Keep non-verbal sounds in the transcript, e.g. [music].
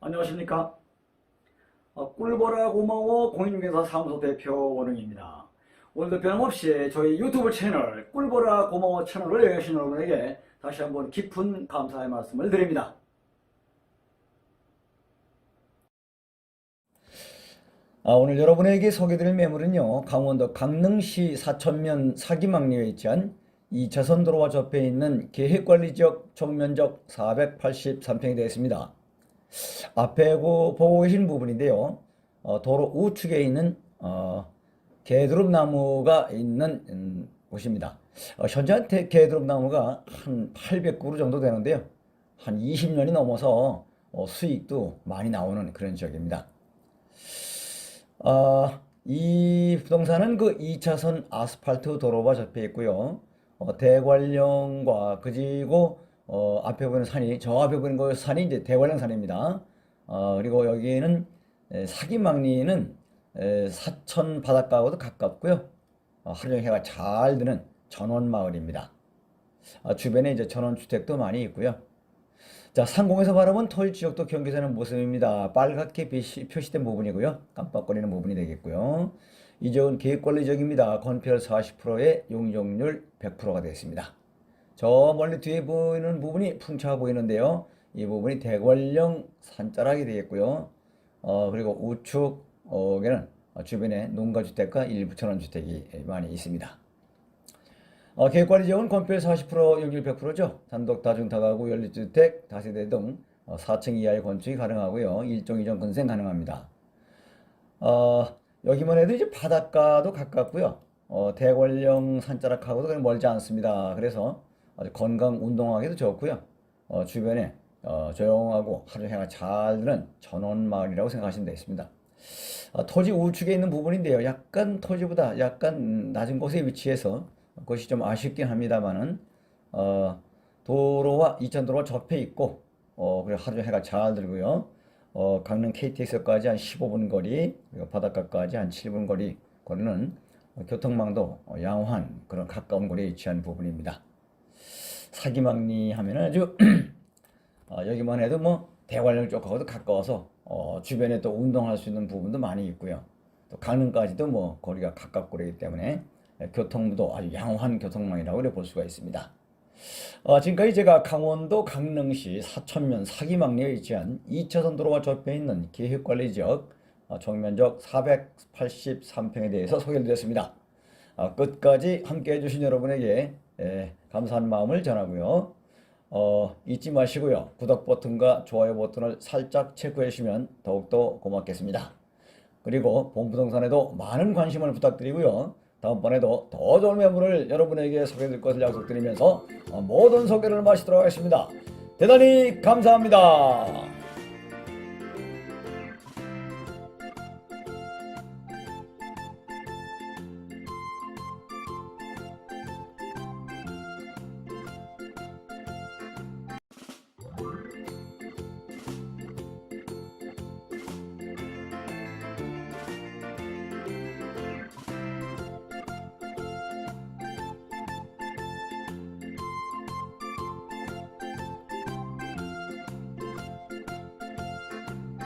안녕하십니까? 어, 꿀보라 고마워 공인중개사 사무소 대표 원흥입니다. 오늘도 변함없이 저희 유튜브 채널 꿀보라 고마워 채널을 여행하신 여러분에게 다시 한번 깊은 감사의 말씀을 드립니다. 아, 오늘 여러분에게 소개드릴 매물은요, 강원도 강릉시 사천면 사기망리에 위치한 이 저선도로와 접해 있는 계획관리지역 총면적 483평이 되겠습니다. 앞에 그 보고 계신 부분인데요, 어, 도로 우측에 있는 어, 개드롭 나무가 있는 음, 곳입니다. 어, 현재 대- 개드롭 나무가 한 800그루 정도 되는데요, 한 20년이 넘어서 어, 수익도 많이 나오는 그런 지역입니다. 아, 이 부동산은 그 2차선 아스팔트 도로와 접해 있고요. 어, 대관령과 그리고 어, 앞에 보이는 산이 저 앞에 보이는 그 산이 이제 대관령 산입니다. 어, 그리고 여기는 에, 사기망리는 에, 사천 바닷가하고도 가깝고요. 어, 하루 해가 잘 드는 전원 마을입니다. 아, 주변에 이제 전원 주택도 많이 있고요. 자, 상공에서 바라본 토지 지역도 경계선의 모습입니다. 빨갛게 표시- 표시된 부분이고요. 깜빡거리는 부분이 되겠고요. 이 지역은 계획관리 지역입니다. 건폐율 40%에 용적률 100%가 되겠습니다. 저 멀리 뒤에 보이는 부분이 풍차가 보이는데요. 이 부분이 대관령 산자락이 되겠고요. 어, 그리고 우측에는 주변에 농가주택과 일부 천원주택이 많이 있습니다. 어, 계획관리 지역은 건폐율 40%, 용적률 100%죠. 단독 다중 다가구 연립주택, 다세대 등 어, 4층 이하의 건축이 가능하고요. 1종 2종 건생 가능합니다. 어, 여기만 해도 이제 바닷가도 가깝고요. 어, 대관령 산자락하고도 멀지 않습니다. 그래서 건강 운동하기도 좋고요. 어, 주변에 어, 조용하고 하루 해가 잘 드는 전원 마을이라고 생각하시면 되겠습니다. 어, 토지 우측에 있는 부분인데요. 약간 토지보다 약간 낮은 곳에 위치해서 그것이 좀 아쉽긴 합니다만은 어, 도로와 이천도로와 접해 있고 어, 그리고 하루 해가 잘 들고요. 어, 강릉 KTX까지 한 15분 거리, 그리고 바닷가까지 한 7분 거리 거리는 어, 교통망도 어, 양호한 그런 가까운 거리에 위치한 부분입니다. 사기망리 하면은 아주 [clears throat] 어, 여기만 해도 뭐 대관령 쪽하고도 가까워서 어, 주변에 또 운동할 수 있는 부분도 많이 있고요. 또 강릉까지도 뭐 거리가 가깝고 그러기 때문에 예, 교통도 아주 양호한 교통망이라고 이렇게 볼 수가 있습니다. 어, 지금까지 제가 강원도 강릉시 사천면 사기망리에 위치한 2차선 도로와 접해 있는 계획관리 지역 어, 총면적 483평에 대해서 소개를 드렸습니다. 어, 끝까지 함께 해주신 여러분에게 예, 감사한 마음을 전하고요. 어, 잊지 마시고요. 구독 버튼과 좋아요 버튼을 살짝 체크해 주시면 더욱더 고맙겠습니다. 그리고 본부동산에도 많은 관심을 부탁드리고요. 다음번에도 더 좋은 매물을 여러분에게 소개해 드릴 것을 약속드리면서 어, 모든 소개를 마치도록 하겠습니다. 대단히 감사합니다.